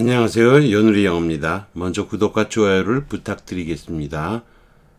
안녕하세요. 연우리 영어입니다. 먼저 구독과 좋아요를 부탁드리겠습니다.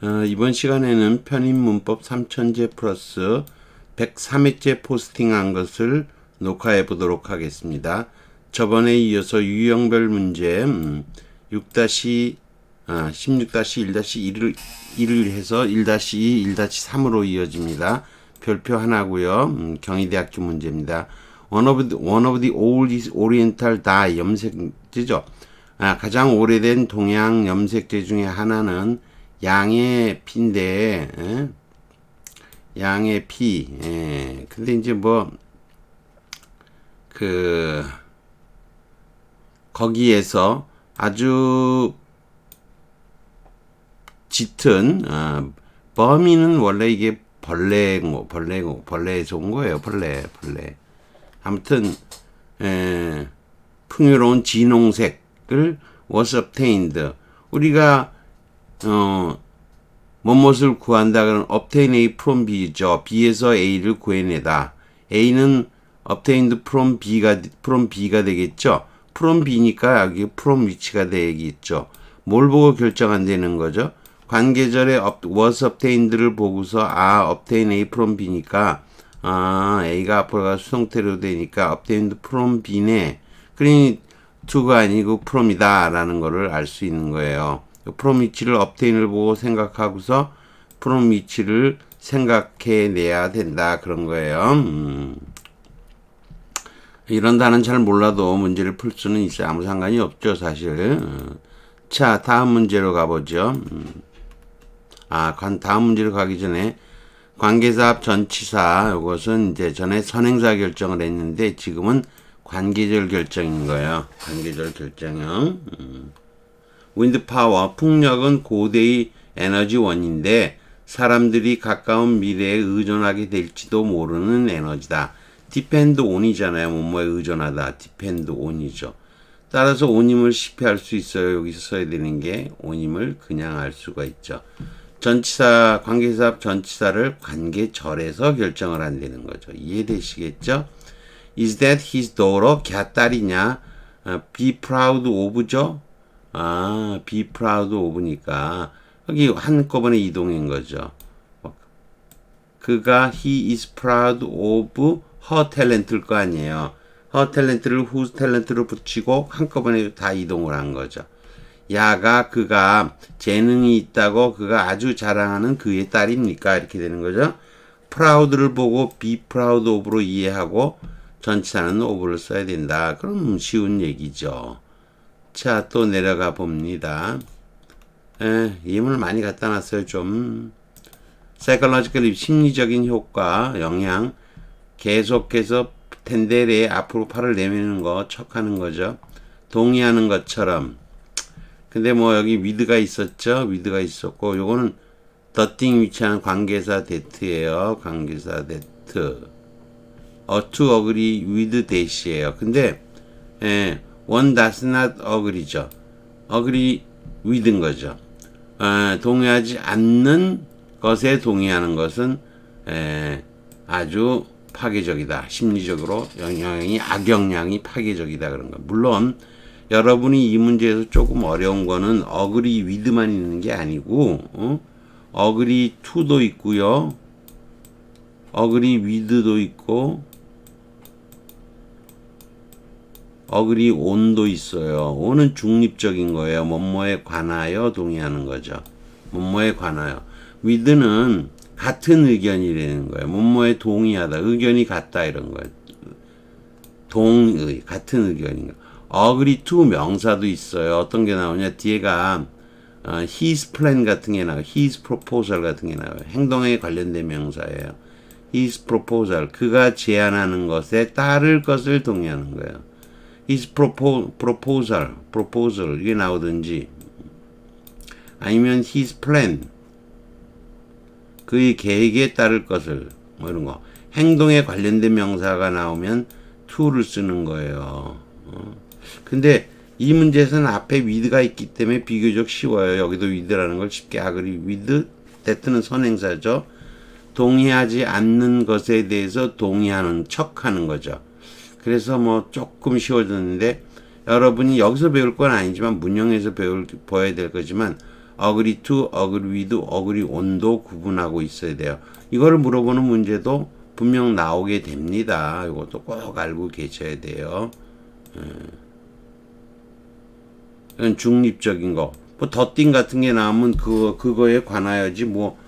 어, 이번 시간에는 편입 문법 3000제 플러스 103회째 포스팅한 것을 녹화해 보도록 하겠습니다. 저번에 이어서 유형별 문제 음, 6 아, 16-1-1을 1을 해서 1-2, 1-3으로 이어집니다. 별표 하나고요. 음, 경희대학교 문제입니다. One of the, one of the oldest oriental dye 염색제죠. 아, 가장 오래된 동양 염색제 중에 하나는 양의 피인데, 에? 양의 피. 예. 근데 이제 뭐, 그, 거기에서 아주 짙은, 어, 범인은 원래 이게 벌레고, 벌레고, 벌레에서 온 거예요. 벌레, 벌레. 아무튼 에, 풍요로운 진홍색을 was obtained. 우리가 어 뭐뭇을 구한다 그러면 obtain A from B죠. B에서 A를 구해내다. A는 obtained from B가 from B가 되겠죠. from B니까 여기 from 위치가 되겠죠. 뭘 보고 결정 안 되는 거죠? 관계절에 was obtained를 보고서 아 obtain A from B니까 아, A가 앞으로가 수동태로 되니까 obtained from B네. 그러니 to가 아니고 from이다 라는 거를 알 수 있는 거예요. from 위치를 obtain을 보고 생각하고서 from 위치를 생각해 내야 된다 그런 거예요. 음. 이런 단어는 잘 몰라도 문제를 풀 수는 있어요. 아무 상관이 없죠, 사실. 자, 다음 문제로 가보죠. 음. 아, 다음 문제로 가기 전에 관계사 앞 전치사 이것은 이제 전에 선행사 결정을 했는데 지금은 관계절 결정인 거예요. 관계절 결정형. 음. 윈드 파워 풍력은 고대의 에너지원인데 사람들이 가까운 미래에 의존하게 될지도 모르는 에너지다. 디펜드 온이잖아요. 뭐뭐에 의존하다. 디펜드 온이죠. 따라서 온임을 시피할 수 있어요. 여기서 써야 되는 게 온임을 그냥 알 수가 있죠. 전치사 관계사 전치사를 관계절에서 결정을 한다는 거죠. 이해되시겠죠? Is that his daughter? 걔 딸이냐? 아, be proud of죠? 아, be proud of니까 여기 한꺼번에 이동인 거죠. 그가 he is proud of her talent일 거 아니에요. her talent를 whose talent로 붙이고 한꺼번에 다 이동을 한 거죠. 야가 그가 재능이 있다고 그가 아주 자랑하는 그의 딸입니까? 이렇게 되는 거죠. proud를 보고 be proud of로 이해하고 전치사는 of를 써야 된다. 그럼 쉬운 얘기죠. 자, 또 내려가 봅니다. 에, 예문을 많이 갖다 놨어요, 좀. psychological 심리적인 효과, 영향. 계속해서 텐데레에 앞으로 팔을 내미는 거, 척하는 거죠. 동의하는 것처럼. 근데 뭐 여기 위드가 있었죠. 위드가 있었고 요거는 더띵 위치한 관계사 데트예요. 관계사 데트. 어 to agree with 대시예요. 근데 예, one not agree죠. agree with인 거죠. 어, 동의하지 않는 것에 동의하는 것은 예, 아주 파괴적이다. 심리적으로 영향이 악영향이 파괴적이다 그런 거. 물론 여러분이 이 문제에서 조금 어려운 거는 어그리 위드만 있는 게 아니고 어? 어그리 투도 있고요. 어그리 위드도 있고 어그리 온도 있어요. 온은 중립적인 거예요. 뭐뭐에 관하여 동의하는 거죠. 뭐뭐에 관하여. 위드는 같은 의견이라는 거예요. 뭐뭐에 동의하다. 의견이 같다 이런 거예요. 동의 같은 의견인 거. Agree to 명사도 있어요. 어떤 게 나오냐? 뒤에가 어, his plan 같은 게 나와요. his proposal 같은 게 나와요. 행동에 관련된 명사예요. his proposal 그가 제안하는 것에 따를 것을 동의하는 거예요. his propo, proposal proposal 이게 나오든지 아니면 his plan 그의 계획에 따를 것을 뭐 이런 거 행동에 관련된 명사가 나오면 to를 쓰는 거예요. 어. 근데 이 문제에서는 앞에 위드가 있기 때문에 비교적 쉬워요. 여기도 위드라는 걸 쉽게 하그리 위드 대트는 선행사죠. 동의하지 않는 것에 대해서 동의하는 척 하는 거죠. 그래서 뭐 조금 쉬워졌는데 여러분이 여기서 배울 건 아니지만 문형에서 배울 보여야 될 거지만 agree to, agree on도 구분하고 있어야 돼요. 이거를 물어보는 문제도 분명 나오게 됩니다. 이것도 꼭 알고 계셔야 돼요. 예. 중립적인 거. 뭐 덧띵 같은 게 나오면 그거 그거에 관하여지 뭐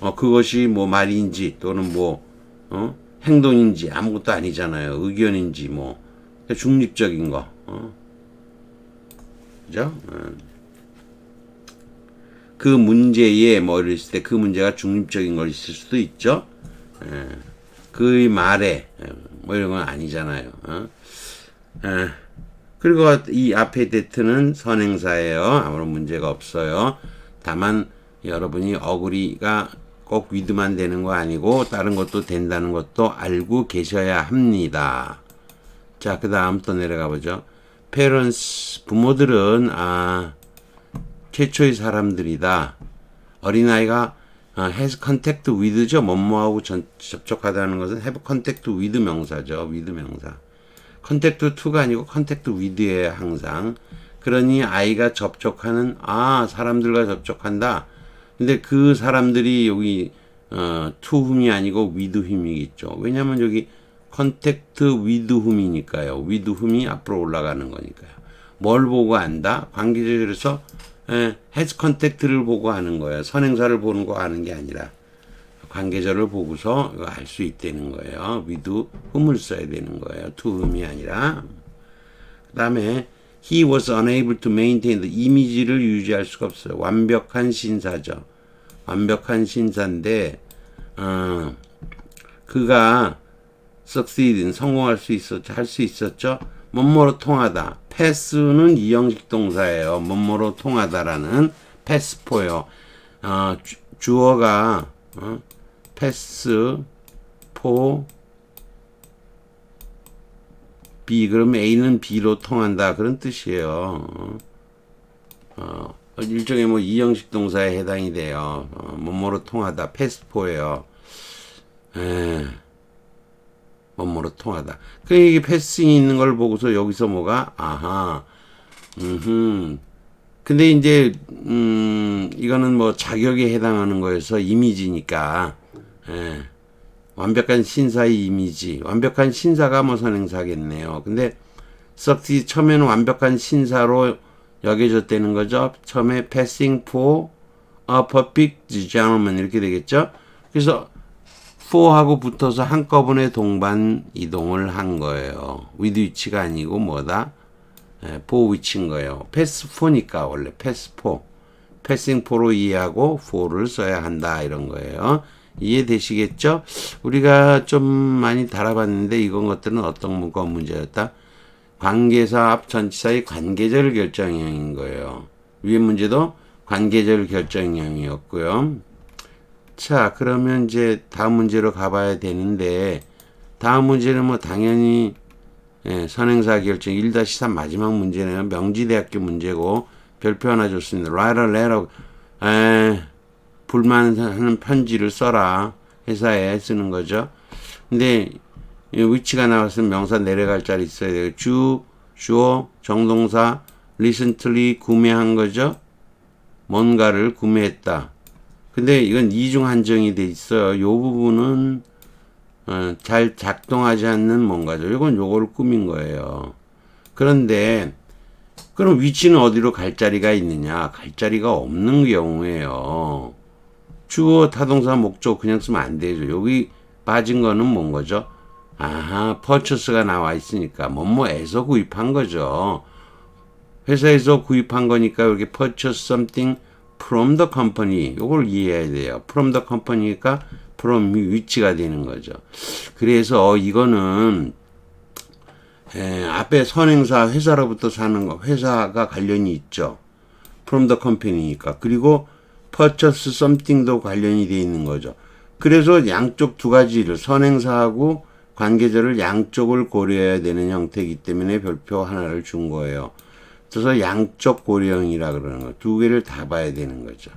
어, 그것이 뭐 말인지 또는 뭐 어? 행동인지 아무것도 아니잖아요. 의견인지 뭐 중립적인 거. 어? 그죠? 어. 그 문제에 뭐 이랬을 때 그 문제가 중립적인 걸 있을 수도 있죠. 예. 그 말에 예, 뭐 이런 건 아니잖아요. 어? 예. 그리고 이 앞에 데트는 선행사예요. 아무런 문제가 없어요. 다만 여러분이 어구리가 꼭 위드만 되는 거 아니고 다른 것도 된다는 것도 알고 계셔야 합니다. 자, 그 다음 또 내려가 보죠. parents, 부모들은, 아, 최초의 사람들이다. 어린아이가 어, has contact with죠. 뭐뭐하고 전, 접촉하다는 것은 have contact with 명사죠. with 명사. 컨택트 to가 아니고 컨택트 with에 항상. 그러니 아이가 접촉하는 아 사람들과 접촉한다. 근데 그 사람들이 여기 어, whom이 아니고 whom이겠죠. 왜냐하면 여기 컨택트 with whom이 앞으로 올라가는 거니까요. 뭘 보고 안다? 관계절에서 에, has contact를 보고 하는 거예요. 선행사를 보는 거 하는 게 아니라. 관계절을 보고서 알 수 있다는 거예요. with whom을 써야 되는 거예요. whom이 아니라. 그 다음에 he was unable to maintain the 이미지를 유지할 수가 없어요. 완벽한 신사죠. 완벽한 신사인데 어, 그가 succeed 성공할 수 있었죠. 할 수 있었죠. 뭐뭐로 통하다. 패스는 이형식 동사예요. 뭐뭐로 통하다라는 패스포요. 어, 주, 주어가 어, 패스 포 B 그러면 A는 B로 통한다 그런 뜻이에요. 어, 일종의 뭐 이형식 동사에 해당이 돼요. 어, 뭐뭐로 통하다 패스포예요. 에, 뭐뭐로 통하다. 그 이게 패싱이 있는 걸 보고서 여기서 뭐가 아하, 음, 근데 이제 음 이거는 뭐 자격에 해당하는 거여서 이미지니까 예. 완벽한 신사의 이미지 완벽한 신사가 뭐 선행사겠네요 근데 썩시 처음에는 완벽한 신사로 여겨졌다는 거죠 처음에 passing for a perfect gentleman 이렇게 되겠죠 그래서 for하고 붙어서 한꺼번에 동반 이동을 한 거예요 with 위치가 아니고 뭐다 예, 보호 위치인 거예요. 패스4니까 원래 패스4. 패싱4로 이해하고 4를 써야 한다 이런 거예요. 이해되시겠죠? 우리가 좀 많이 달아봤는데 이건 것들은 어떤 문과 문제였다? 관계사 앞 전치사의 관계절 결정형인 거예요. 위에 문제도 관계절 결정형이었고요. 자, 그러면 이제 다음 문제로 가봐야 되는데 다음 문제는 뭐 당연히 예, 선행사 결정 1-3 마지막 문제는 명지대학교 문제고 별표 하나 줬습니다. write a letter. 에, 불만하는 편지를 써라. 회사에 쓰는 거죠. 근데 이 위치가 나왔으면 명사 내려갈 자리 있어야 돼요. 주, 주어, 정동사, recently 구매한 거죠. 뭔가를 구매했다. 근데 이건 이중 한정이 돼 있어요. 요 부분은 어, 잘 작동하지 않는 뭔가죠. 이건 요거를 꾸민 거예요. 그런데 그럼 위치는 어디로 갈 자리가 있느냐? 갈 자리가 없는 경우에요. 주어 타동사 목적 그냥 쓰면 안 되죠. 여기 빠진 거는 뭔 거죠? 아하, 퍼처스가 나와 있으니까 뭐뭐에서 구입한 거죠. 회사에서 구입한 거니까 여기 purchase something from the company. 요걸 이해해야 돼요. from the company니까 from 위치가 되는 거죠. 그래서 이거는 에, 앞에 선행사 회사로부터 사는 거 회사가 관련이 있죠. from the company니까 그리고 purchase something도 관련이 돼 있는 거죠. 그래서 양쪽 두 가지를 선행사하고 관계절을 양쪽을 고려해야 되는 형태이기 때문에 별표 하나를 준 거예요. 그래서 양쪽 고려형이라 그러는 거. 두 개를 다 봐야 되는 거죠.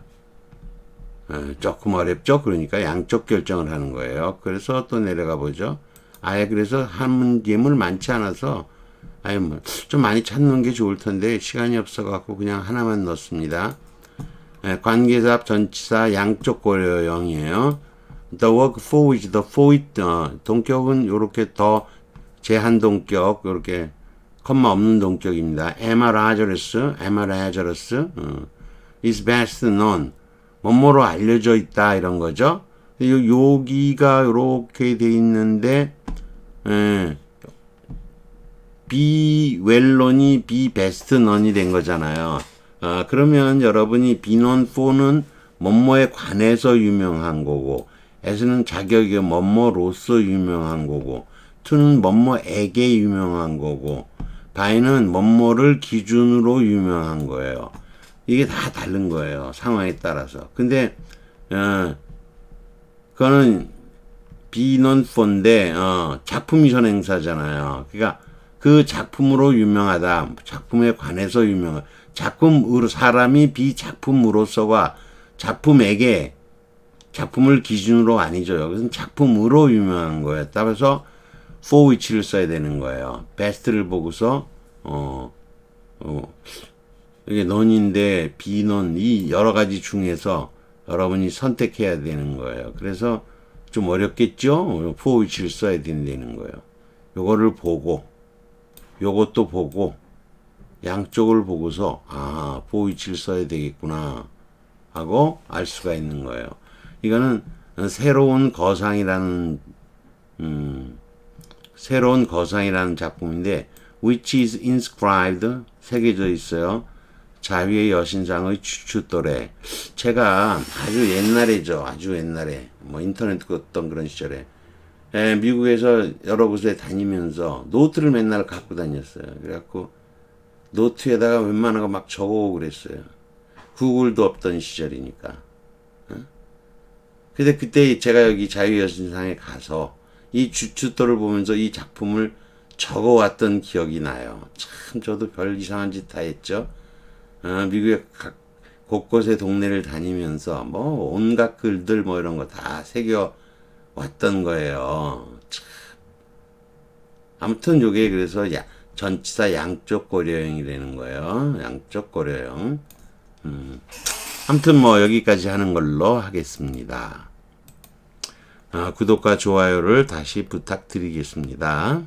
어, 조금 어렵죠? 그러니까 양쪽 결정을 하는 거예요. 그래서 또 내려가 보죠. 아예 그래서 한 문제물 많지 않아서 아니 뭐좀 많이 찾는 게 좋을 텐데 시간이 없어 갖고 그냥 하나만 넣습니다. 예, 관계사, 전치사, 양쪽 고려형이에요. The work for which the for it 어, 동격은 요렇게 더 제한 동격 요렇게 컴마 없는 동격입니다. Emma Lazarus, Emma Lazarus 어, is best known 뭐뭐로 알려져 있다 이런 거죠. 요, 여기가 요렇게 돼 있는데 예, be well론이 be best known이 된 거잖아요. 아, 그러면 여러분이 be known for는 뭐뭐에 관해서 유명한 거고 as는 자격이 뭐뭐로서 유명한 거고 to는 뭐뭐에게 유명한 거고 by는 뭐뭐를 기준으로 유명한 거예요. 이게 다 다른 거예요. 상황에 따라서. 근데 어, 그거는 비논폰데 어, 작품이 선행사잖아요. 그러니까 그 작품으로 유명하다. 작품에 관해서 유명한 작품으로 사람이 비작품으로서가 작품에게 작품을 기준으로 아니죠. 여기서는 작품으로 유명한 거예요. 따라서 for which를 써야 되는 거예요. best를 보고서 어, 어 이게 넌인데 비논 이 여러 가지 중에서 여러분이 선택해야 되는 거예요. 그래서 좀 어렵겠죠? for which를 써야 된다는 거예요. 요거를 보고 요것도 보고 양쪽을 보고서 아 which를 써야 되겠구나 하고 알 수가 있는 거예요. 이거는 새로운 거상이라는 음, 새로운 거상이라는 작품인데 which is inscribed 새겨져 있어요. 자위의 여신상의 추추도래. 제가 아주 옛날에죠. 아주 옛날에 뭐 인터넷 어떤 그런 시절에 에, 미국에서 여러 곳에 다니면서 노트를 맨날 갖고 다녔어요. 그래갖고 노트에다가 웬만한 거 막 적어오고 그랬어요. 구글도 없던 시절이니까. 어? 근데 그때 제가 여기 자유여신상에 가서 이 주춧돌을 보면서 이 작품을 적어왔던 기억이 나요. 참 저도 별 이상한 짓 다 했죠. 어, 미국의 각 곳곳의 동네를 다니면서 뭐 온갖 글들 뭐 이런 거 다 새겨 왔던 거예요. 참. 아무튼 요게 그래서 야, 전치사 양쪽 고려형이 되는 거예요. 양쪽 고려형. 음. 아무튼 뭐 여기까지 하는 걸로 하겠습니다. 아, 구독과 좋아요를 다시 부탁드리겠습니다.